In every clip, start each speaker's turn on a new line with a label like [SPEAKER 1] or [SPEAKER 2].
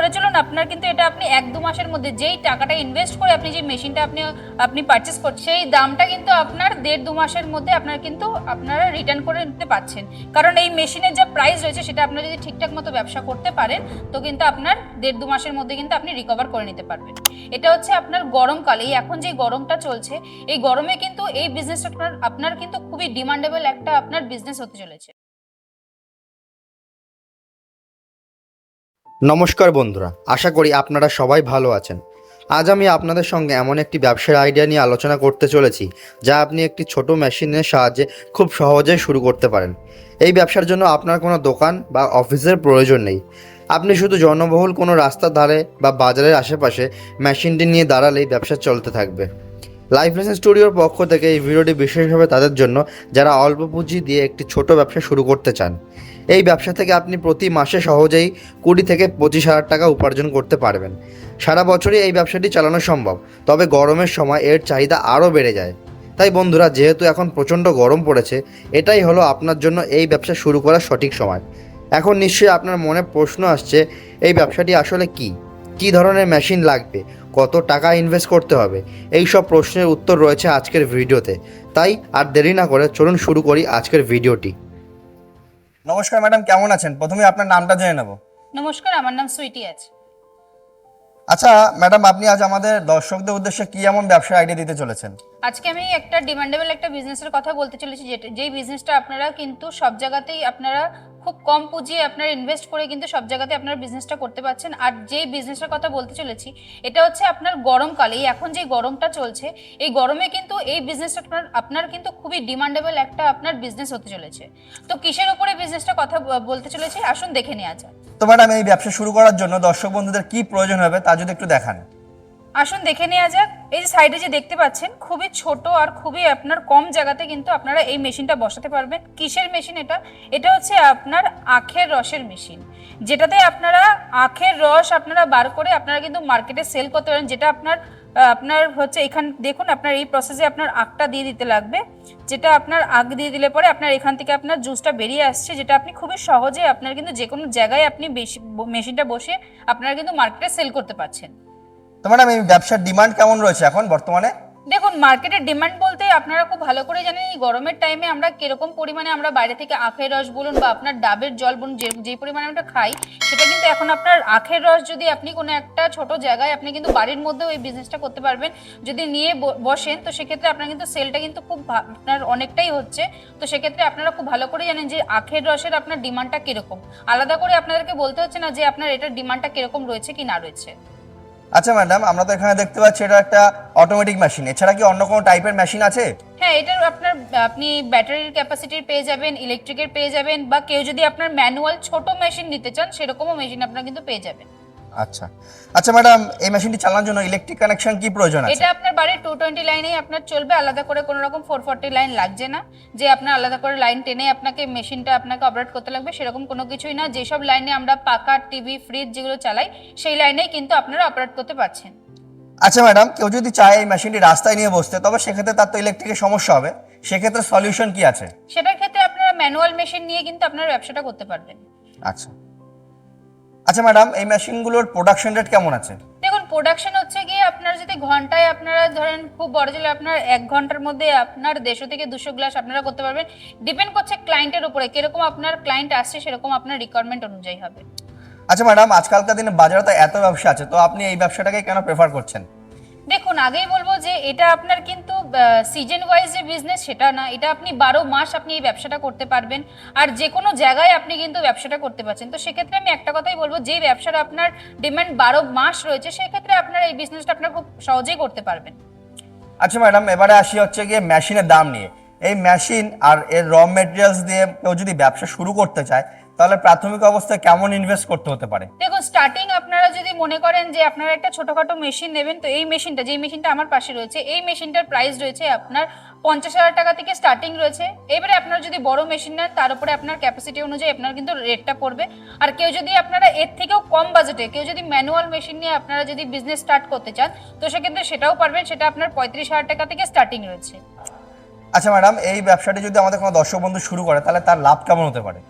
[SPEAKER 1] ধরে চলুন আপনার কিন্তু এটা আপনি এক দু মাসের মধ্যে যেই টাকাটা ইনভেস্ট করে আপনি যে মেশিনটা আপনি আপনি পারচেস করছেন সেই দামটা কিন্তু আপনার দেড় দু মাসের মধ্যে আপনার কিন্তু আপনারা রিটার্ন করে নিতে পাচ্ছেন। কারণ এই মেশিনের যা প্রাইস রয়েছে, সেটা আপনারা যদি ঠিকঠাক মতো ব্যবসা করতে পারেন, তো কিন্তু আপনার দেড় দু মাসের মধ্যে কিন্তু আপনি রিকভার করে নিতে পারবেন। এটা হচ্ছে আপনার গরমকালে। এই এখন যে গরমটা চলছে, এই গরমে কিন্তু এই বিজনেসটা আপনার আপনার কিন্তু খুবই ডিমান্ডেবল একটা আপনার বিজনেস হতে চলেছে।
[SPEAKER 2] নমস্কার বন্ধুরা, আশা করি আপনারা সবাই ভালো আছেন। আজ আমি আপনাদের সঙ্গে এমন একটি ব্যবসার আইডিয়া নিয়ে আলোচনা করতে চলেছি, যা আপনি একটি ছোট মেশিনের সাহায্যে খুব সহজেই শুরু করতে পারেন। এই ব্যবসার জন্য আপনার কোনো দোকান বা অফিসের প্রয়োজন নেই। আপনি শুধু জনবহুল কোনো রাস্তার ধারে বা বাজারের আশেপাশে মেশিনটি নিয়ে দাঁড়ালেই ব্যবসা চলতে থাকবে। লাইফ লেসেন স্টুডিওর পক্ষ থেকে এই ভিডিওটি বিশেষভাবে তাদের জন্য, যারা অল্প পুঁজি দিয়ে একটি ছোট ব্যবসা শুরু করতে চান। এই ব্যবসা থেকে আপনি প্রতি মাসে সহজেই কুড়ি থেকে পঁচিশ হাজার টাকা উপার্জন করতে পারবেন। সারা বছরই এই ব্যবসাটি চালানো সম্ভব, তবে গরমের সময় এর চাহিদা আরও বেড়ে যায়। তাই বন্ধুরা, যেহেতু এখন প্রচণ্ড গরম পড়েছে, এটাই হলো আপনার জন্য এই ব্যবসা শুরু করার সঠিক সময়। এখন নিশ্চয়ই আপনার মনে প্রশ্ন আসছে, এই ব্যবসাটি আসলে কি? কী ধরনের মেশিন লাগবে? কত টাকা ইনভেস্ট করতে হবে? এই সব প্রশ্নের উত্তর রয়েছে আজকের ভিডিওতে। তাই আর দেরি না করে চলুন শুরু করি আজকের ভিডিওটি।
[SPEAKER 3] নমস্কার ম্যাডাম কেমন আছেন? প্রথমে আপনার নামটা জেনে নেব।
[SPEAKER 1] নমস্কার আমার নাম সুইটি আছে।
[SPEAKER 3] আচ্ছা ম্যাডাম আপনি আজ আমাদের দর্শকদের উদ্দেশ্যে কি এমন ব্যবসার আইডিয়া দিতে চলেছেন?
[SPEAKER 1] আজকে আমি একটা ডিমান্ডেবল একটা বিজনেসের কথা বলতে চলেছি যেটা যেই বিজনেসটা আপনারা কিন্তু সব জায়গাতেই আপনারা খুব কম পুঁজি আপনার ইনভেস্ট করে কিন্তু সব জায়গাতে আপনার বিজনেসটা করতে পারছেন। আর যেই বিজনেসটার কথা বলতে চলেছি, এটা হচ্ছে আপনার গরমকালে। এই এখন যে গরমটা চলছে, এই গরমে কিন্তু এই বিজনেসটা আপনার আপনার কিন্তু খুবই ডিমান্ডেবল একটা আপনার বিজনেস হতে চলেছে। তো কিসের উপরে বিজনেসটা কথা বলতে চলেছি? আসুন দেখে নেওয়া যাক।
[SPEAKER 3] তো ম্যাডাম এই ব্যবসা শুরু করার জন্য দর্শক বন্ধুদের কি প্রয়োজন হবে তা যদি একটু দেখান।
[SPEAKER 1] আসুন দেখে নেওয়া যাক। এই যে সাইডে যে দেখতে পাচ্ছেন, খুবই ছোট আর খুবই আপনার কম জায়গাতে কিন্তু আপনারা এই মেশিনটা বসাতে পারবেন। কিসের মেশিন এটা? এটা হচ্ছে আপনার আখের রসের মেশিন। যেটাতে আপনারা আখের রস আপনারা বার করে আপনারা কিন্তু মার্কেটে সেল করতে পারেন, যেটা আপনার আপনার হচ্ছে এখান, দেখুন আপনার এই প্রসেসে আপনার আখটা দিয়ে দিতে লাগবে। যেটা আপনার আগ দিয়ে দিলে পরে আপনার এখান থেকে আপনার জুসটা বেরিয়ে আসছে, যেটা আপনি খুবই সহজে আপনার কিন্তু যে কোনো জায়গায় আপনি বেশি, মেশিনটা বসে আপনারা কিন্তু মার্কেটে সেল করতে পারছেন।
[SPEAKER 3] তো ম্যাডাম এই ব্যবসার ডিমান্ড কেমন রয়েছে এখন বর্তমানে?
[SPEAKER 1] দেখুন মার্কেটের ডিমান্ড বলতে আপনারা খুব ভালো করে জানেন, এই গরমের টাইমে আমরা কীরকম পরিমাণে আমরা বাইরে থেকে আখের রস বলুন বা আপনার ডাবের জল বলুন, যে যেই পরিমাণে আমরা খাই, সেটা কিন্তু এখন আপনার আখের রস যদি আপনি কোনো একটা ছোট জায়গায় আপনি কিন্তু বাড়ির মধ্যেও এই বিজনেসটা করতে পারবেন, যদি নিয়ে বসেন, তো সেক্ষেত্রে আপনার কিন্তু সেলটা কিন্তু খুব আপনার অনেকটাই হচ্ছে। তো সেক্ষেত্রে আপনারা খুব ভালো করে জানেন যে আখের রসের আপনার ডিমান্ডটা কীরকম। আলাদা করে আপনাদেরকে বলতে হচ্ছে না যে আপনার এটার ডিমান্ডটা কীরকম রয়েছে কি না রয়েছে।
[SPEAKER 3] আচ্ছা ম্যাডাম আমরা তো এখানে দেখতে পাচ্ছি এটা একটা অটোমেটিক মেশিন এছাড়া কি অন্য কোনো টাইপের মেশিন আছে?
[SPEAKER 1] হ্যাঁ এটা আপনার, আপনি ব্যাটারির ক্যাপাসিটির পেয়ে যাবেন ইলেকট্রিকের পেয়ে যাবেন, বা কেউ যদি আপনার ম্যানুয়াল ছোট মেশিন নিতে চান, সেরকমও মেশিন আপনার কিন্তু পেয়ে যাবেন।
[SPEAKER 3] আচ্ছা। আচ্ছা ম্যাডাম এই মেশিনটি চালানোর জন্য ইলেকট্রিক কানেকশন কি প্রয়োজন আছে?
[SPEAKER 1] এটা আপনার বাড়ির টু টোয়েন্টি লাইনেই আপনার চলবে আলাদা করে কোনো রকম ফোর ফর্টি লাইন লাগছে না। যে আপনার আলাদা করে লাইন টেনে আপনাকে মেশিনটা আপনাকে অপারেট করতে লাগবে সেরকম কোনো কিছুই না। যেসব লাইনে আমরা পাকা টিভি ফ্রিজ যেগুলো চালাই সেই লাইনেই কিন্তু আপনারা অপারেট করতে পারছেন।
[SPEAKER 3] আচ্ছা ম্যাডাম কেউ যদি চায় এই মেশিনটি রাস্তায় নিয়ে বসতে তবে সেক্ষেত্রে তার তো ইলেকট্রিকের সমস্যা হবে। সেক্ষেত্রে সলিউশন কি আছে?
[SPEAKER 1] সেটার ক্ষেত্রে আপনারা ম্যানুয়াল মেশিন নিয়ে কিন্তু আপনারা ব্যবসাটা করতে পারবেন।
[SPEAKER 3] আচ্ছা। আচ্ছা ম্যাডাম এই মেশিনগুলোর প্রোডাকশন রেট কেমন আছে?
[SPEAKER 1] দেখুন প্রোডাকশন হচ্ছে গিয়ে আপনার যদি ঘন্টায় আপনারা ধরেন খুব বড় জলে আপনার এক ঘণ্টার মধ্যে আপনার দেড়শো থেকে দুশো গ্লাস আপনারা করতে পারবেন। ডিপেন্ড করছে ক্লায়েন্টের উপরে কীরকম আপনার ক্লায়েন্ট আসছে সেরকম আপনার রিকোয়ারমেন্ট অনুযায়ী হবে।
[SPEAKER 3] আচ্ছা ম্যাডাম আজকালকার দিনে বাজারে তো এত ব্যবসা আছে তো আপনি এই ব্যবসাটাকে কেন প্রেফার করছেন?
[SPEAKER 1] দেখুন আগেই বলব যে এটা আপনার কিন্তু সিজন ওয়াইজ যে বিজনেস সেটা না এটা আপনি বারো মাস আপনি এই ব্যবসাটা করতে পারবেন। আর যে কোনো জায়গায় আপনি কিন্তু ব্যবসাটা করতে পারছেন। তো সেক্ষেত্রে আমি একটা কথাই বলব যে ব্যবসাটা আপনার ডিমান্ড বারো মাস রয়েছে সেক্ষেত্রে আপনার এই বিজনেসটা আপনার খুব সহজেই করতে পারবেন।
[SPEAKER 3] আচ্ছা ম্যাডাম এবারে আসি হচ্ছে গিয়ে মেশিনের দাম নিয়ে। এই মেশিন আর এর র মেটেরিয়ালস দিয়ে কেউ যদি ব্যবসা শুরু করতে চায় তাহলে প্রাথমিক অবস্থায় কেমন ইনভেস্ট করতে হতে পারে?
[SPEAKER 1] দেখুন স্টার্টিং আপনারা মনে করেন যে আপনারা একটা ছোটখাটো মেশিন নেবেন, তো এই মেশিনটা যেই মেশিনটা আমার পাশে রয়েছে, এই মেশিনটার প্রাইস রয়েছে আপনার পঞ্চাশ হাজার টাকা থেকে স্টার্টিং রয়েছে। এবারে আপনার যদি বড় মেশিন নেন, তার উপরে আপনার ক্যাপাসিটি অনুযায়ী আপনার কিন্তু রেটটা পড়বে। আর কেউ যদি আপনারা এর থেকেও কম বাজেটে কেউ যদি ম্যানুয়াল মেশিন নিয়ে আপনারা যদি বিজনেস স্টার্ট করতে চান, তো সেক্ষেত্রে সেটাও পারবেন, সেটা আপনার পঁয়ত্রিশ হাজার টাকা থেকে স্টার্টিং রয়েছে।
[SPEAKER 3] আচ্ছা ম্যাডাম, এই ব্যবসাটি যদি আমাদের কোনো দর্শক বন্ধু শুরু করে, তাহলে তার লাভ কেমন হতে পারে?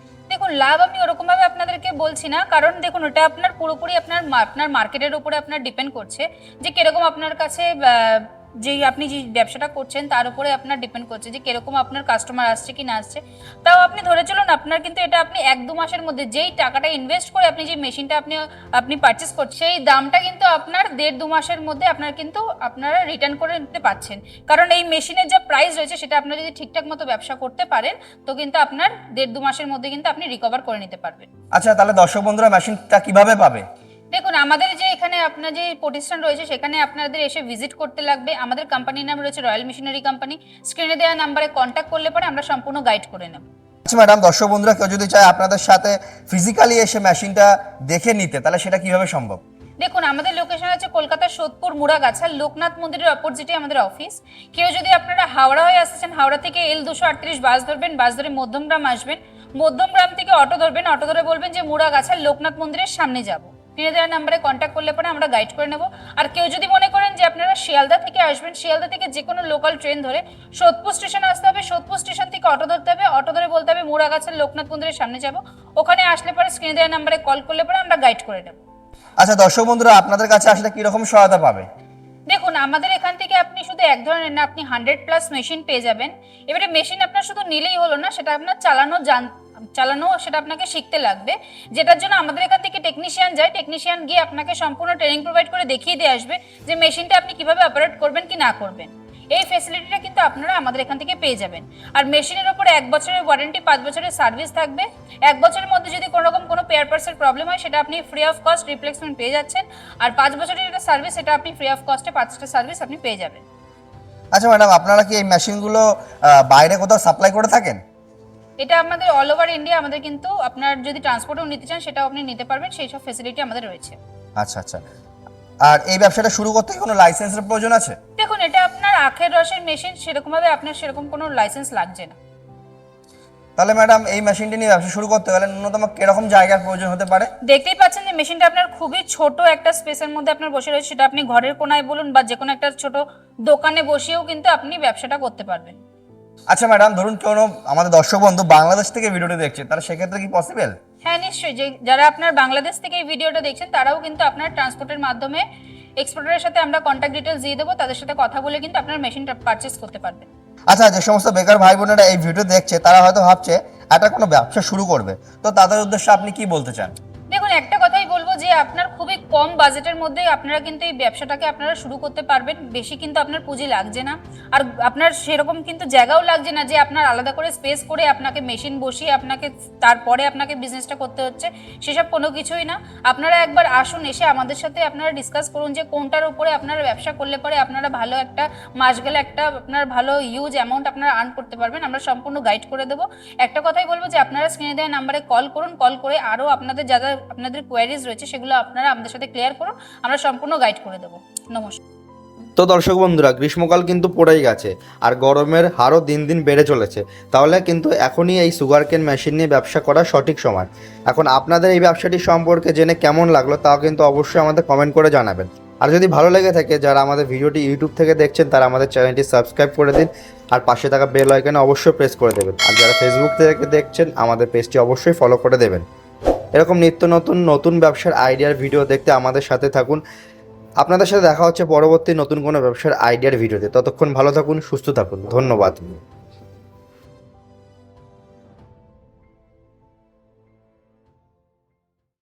[SPEAKER 1] লাভ আমি ওরকমভাবে আপনাদেরকে বলছি না। কারণ দেখুন, ওটা আপনার পুরোপুরি আপনার আপনার মার্কেটের উপরে আপনার ডিপেন্ড করছে যে কীরকম আপনার কাছে আহ, যে আপনি যে ব্যবসাটা করছেন তার উপরে আপনার ডিপেন্ড করছে যে কীরকম আপনার কাস্টমার আসছে কি না আসছে। তাও আপনি ধরে চলুন আপনার কিন্তু এটা আপনি এক দু মাসের মধ্যে যেই টাকাটা ইনভেস্ট করে আপনি যে মেশিনটা আপনি আপনি পারচেস করছেন সেই দামটা কিন্তু আপনার দেড় দু মাসের মধ্যে আপনার কিন্তু আপনারা রিটার্ন করে নিতে পারছেন। কারণ এই মেশিনের যে প্রাইস রয়েছে সেটা আপনারা যদি ঠিকঠাক মতো ব্যবসা করতে পারেন তো কিন্তু আপনার দেড় দু মাসের মধ্যে কিন্তু আপনি রিকভার করে নিতে পারবেন।
[SPEAKER 3] আচ্ছা তাহলে দর্শক বন্ধুরা মেশিনটা কীভাবে পাবে?
[SPEAKER 1] দেখুন আমাদের যে এখানে আপনার যে প্রতিষ্ঠান রয়েছে সেখানে আপনাদের এসে ভিজিট করতে লাগবে। আমাদের কোম্পানির নাম রয়েছে রয়্যাল মিশনারি কোম্পানি স্ক্রিনে দেওয়া নাম্বারে কন্ট্যাক্ট করলে পরে আমরা সম্পূর্ণ গাইড করে নেব।
[SPEAKER 3] আচ্ছা ম্যাডাম দর্শক বন্ধুরা কেউ যদি চায় আপনাদের সাথে ফিজিক্যালি এসে মেশিনটা দেখে নিতে তাহলে সেটা কীভাবে সম্ভব?
[SPEAKER 1] দেখুন আমাদের লোকেশন আছে কলকাতার সোদপুর মুড়াগাছা লোকনাথ মন্দিরের অপোজিটে আমাদের অফিস কেউ যদি আপনারা হাওড়া হয়ে আসছেন হাওড়া থেকে এল দুশো আটত্রিশ বাস ধরবেন বাস ধরে মধ্যমগ্রাম আসবেন। মধ্যমগ্রাম থেকে অটো ধরবেন অটো ধরে বলবেন যে মুড়াগাছার লোকনাথ মন্দিরের সামনে যাব। কিনে দেওয়ার নাম্বারে কন্ট্যাক্ট করলে পরে আমরা গাইড করে নেব। আর কেউ যদি মনে করেন যে আপনারা শিয়ালদা থেকে আসবেন শিয়ালদা থেকে যে কোনো লোকাল ট্রেন ধরে সোদপুর স্টেশন আসতে হবে সোদপুর স্টেশন থেকে অটো ধরতে হবে অটো ধরে বলতে হবে মুড়াগাছার লোকনাথ মন্দিরের সামনে যাব। ওখানে আসলে পরে স্ক্রিনে দেওয়ার নাম্বারে কল করলে পরে আমরা গাইড করে নেব।
[SPEAKER 3] আচ্ছা দর্শক বন্ধুরা আপনাদের কাছে আসলে কীরকম সহায়তা পাবে?
[SPEAKER 1] দেখুন আমাদের এখান থেকে আপনি শুধু এক ধরনের না আপনি হান্ড্রেড প্লাস মেশিন পেয়ে যাবেন। এবারে মেশিন আপনার শুধু নিলেই হলো না সেটা আপনার চালানো জান চালানো সেটা আপনাকে শিখতে লাগবে। যেটার জন্য আমাদের এখান থেকে টেকনিশিয়ান যায় টেকনিশিয়ান গিয়ে আপনাকে সম্পূর্ণ ট্রেনিং প্রোভাইড করে দেখিয়ে দিয়ে আসবে যে মেশিনটা আপনি কীভাবে অপারেট করবেন কি না করবেন। এই ফেসিলিটিটা কিন্তু আপনারা আমাদের এখান থেকে পেয়ে যাবেন। আর মেশিনের ওপর এক বছরের ওয়ারেন্টি পাঁচ বছরের সার্ভিস থাকবে। এক বছরের মধ্যে যদি কোনো রকম কোনো পেয়ার পার্সের প্রবলেম হয়, সেটা আপনি ফ্রি অফ কস্ট রিপ্লেসমেন্ট পেয়ে যাচ্ছেন। আর পাঁচ বছরের যেটা সার্ভিস সেটা আপনি ফ্রি অফ কস্টে পাঁচটা সার্ভিস আপনি পেয়ে যাবেন।
[SPEAKER 3] আচ্ছা ম্যাডাম, আপনারা কি এই মেশিনগুলো বাইরে কোথাও সাপ্লাই করে থাকেন?
[SPEAKER 1] এটা আমাদের অল ওভার ইন্ডিয়া আমাদের কিন্তু আপনার যদি ট্রান্সপোর্টেও নিতে চান সেটাও আপনি নিতে পারবেন সেই সব ফেসিলিটি আমাদের রয়েছে।
[SPEAKER 3] আচ্ছা আচ্ছা। আর এই ব্যবসাটা শুরু করতে কোনো লাইসেন্সের প্রয়োজন আছে?
[SPEAKER 1] দেখুন এটা আপনার আখের রসের মেশিন সেরকমভাবে আপনার সেরকম কোনো লাইসেন্স লাগছে না।
[SPEAKER 3] তাহলে ম্যাডাম এই মেশিনটি নিয়ে ব্যবসা শুরু করতে গেলে ন্যূনতম কীরকম জায়গার প্রয়োজন হতে পারে?
[SPEAKER 1] দেখতেই পাচ্ছেন যে মেশিনটা আপনার খুবই ছোট একটা স্পেসের মধ্যে আপনার বসে রয়েছে সেটা আপনি ঘরের কোনায় বলুন বা যে কোনো একটা ছোট দোকানে বসেও কিন্তু আপনি ব্যবসাটা করতে পারবেন।
[SPEAKER 3] আচ্ছা ম্যাডাম ধরুন কোনো আমাদের দর্শক বন্ধু বাংলাদেশ থেকে ভিডিওটি দেখছে তাহলে সেক্ষেত্রে কি পসিবল
[SPEAKER 1] হ্যাঁ নিশ্চয়ই। যে যারা আপনার বাংলাদেশ থেকে এই ভিডিওটা দেখছেন তারাও কিন্তু আপনার ট্রান্সপোর্টের মাধ্যমে এক্সপোর্টারের সাথে আমরা কন্ট্যাক্ট ডিটেলস দিয়ে দেবো তাদের সাথে কথা বলে কিন্তু আপনার মেশিনটা পারচেস করতে পারবেন।
[SPEAKER 3] আচ্ছা যে সমস্ত বেকার ভাই বোনেরা এই ভিডিও দেখছে তারা হয়তো ভাবছে একটা কোনো ব্যবসা শুরু করবে। তো তাদের উদ্দেশ্যে আপনি কি বলতে চান?
[SPEAKER 1] দেখুন একটা বলব যে আপনার খুবই কম বাজেটের মধ্যে আপনারা কিন্তু এই ব্যবসাটাকে আপনারা শুরু করতে পারবেন। বেশি কিন্তু আপনার পুঁজি লাগছে না। আর আপনার সেরকম কিন্তু জায়গাও লাগছে না যে আপনার আলাদা করে স্পেস করে আপনাকে মেশিন বসিয়ে আপনাকে তারপরে আপনাকে বিজনেসটা করতে হচ্ছে, সেসব কোনো কিছুই না। আপনারা একবার আসুন, এসে আমাদের সাথে আপনারা ডিসকাস করুন যে কোনটার উপরে আপনারা ব্যবসা করলে পরে আপনারা ভালো একটা মাস গেলে একটা আপনার ভালো ইউজ অ্যামাউন্ট আপনারা আর্ন করতে পারবেন। আমরা সম্পূর্ণ গাইড করে দেবো। একটা কথাই বলব যে আপনারা স্ক্রিনে দেওয়া নাম্বারে কল করুন। কল করে আরও আপনাদের যারা আপনাদের কোয়ারিজ রয়েছে সেগুলো আপনারা আমাদের সাথে ক্লিয়ার করুন, আমরা সম্পূর্ণ গাইড করে দেবো। নমস্কার।
[SPEAKER 2] তো দর্শক বন্ধুরা, গ্রীষ্মকাল কিন্তু পড়েই গেছে, আর গরমের হারও দিন দিন বেড়ে চলেছে। তাহলে কিন্তু এখনই এই সুগার কেন মেশিন নিয়ে ব্যবসা করা সঠিক সময়। এখন আপনাদের এই ব্যবসাটি সম্পর্কে জেনে কেমন লাগল, তাও কিন্তু অবশ্যই আমাদের কমেন্ট করে জানাবেন। আর যদি ভালো লেগে থাকে, যারা আমাদের ভিডিওটি ইউটিউব থেকে দেখছেন, তারা আমাদের চ্যানেলটি সাবস্ক্রাইব করে দিন, আর পাশে থাকা বেল আইকনে অবশ্যই প্রেস করে দেবেন। আর যারা ফেসবুক থেকে দেখছেন, আমাদের পেজটি অবশ্যই ফলো করে দেবেন। এরকম নিত্য নতুন নতুন ব্যবসার আইডিয়ার ভিডিও দেখতে আমাদের সাথে থাকুন। আপনাদের সাথে দেখা হচ্ছে পরবর্তী নতুন কোনো ব্যবসার আইডিয়ার ভিডিওতে। ততক্ষণ ভালো থাকুন, সুস্থ থাকুন। ধন্যবাদ।